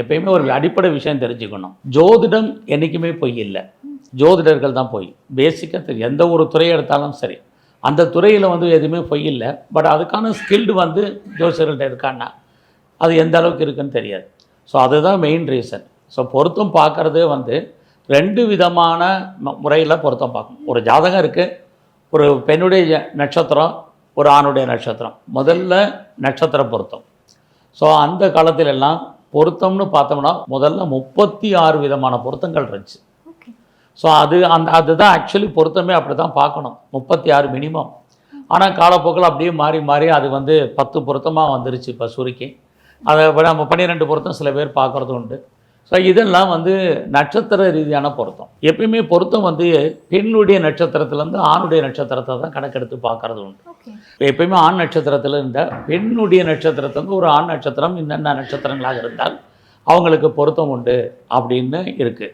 எப்பயுமே ஒரு அடிப்படை விஷயம் தெரிஞ்சுக்கணும். ஜோதிடம் என்றைக்குமே பொய் இல்லை. ஜோதிடர்கள் தான் பொய். பேசிக்காக தெரியும் எந்த ஒரு துறை எடுத்தாலும் சரி. அந்த துறையில் வந்து எதுவுமே பொய் இல்லை. பட் அதுக்கான ஸ்கில்டு வந்து ஜோசியர்கள்ட்ட இருக்கான்னா அது எந்த அளவுக்கு இருக்குன்னு தெரியாது. ஸோ அதுதான் மெயின் ரீசன் ஸோ பொருத்தம் பார்க்குறதே வந்து ரெண்டு விதமான முறையில் பொருத்தம் பார்க்கணும் ஒரு ஜாதகம் இருக்குது ஒரு பெண்ணுடைய நட்சத்திரம் ஒரு ஆணுடைய நட்சத்திரம். முதல்ல நட்சத்திர பொருத்தம். ஸோ அந்த காலத்திலெல்லாம் பொருத்தம்னு பார்த்தோம்னா முதல்ல முப்பத்தி ஆறு விதமான பொருத்தங்கள் இருந்துச்சு. ஸோ அது அந்த அதுதான் ஆக்சுவலி பொருத்தமே அப்படி தான் பார்க்கணும். முப்பத்தி ஆறு மினிமம் ஆனால் காலப்போக்கில் அப்படியே மாறி மாறி அது வந்து பத்து பொருத்தமாக வந்துருச்சு இப்போ சுருக்கி அதை நம்ம பன்னிரெண்டு பொருத்தம் சில பேர் பார்க்குறது உண்டு. ஸோ இதெல்லாம் வந்து நட்சத்திர ரீதியான பொருத்தம். எப்பயுமே பொருத்தம் வந்து பெண்ணுடைய நட்சத்திரத்துலேருந்து ஆணுடைய நட்சத்திரத்தை தான் கணக்கெடுத்து பார்க்கறது உண்டு. எப்பயுமே ஆண் நட்சத்திரத்தில் இருந்த பெண்ணுடைய நட்சத்திரத்துக்கு ஒரு ஆண் நட்சத்திரம் என்னென்ன நட்சத்திரங்களாக இருந்தால் அவங்களுக்கு பொருத்தம் உண்டு அப்படின்னு இருக்குது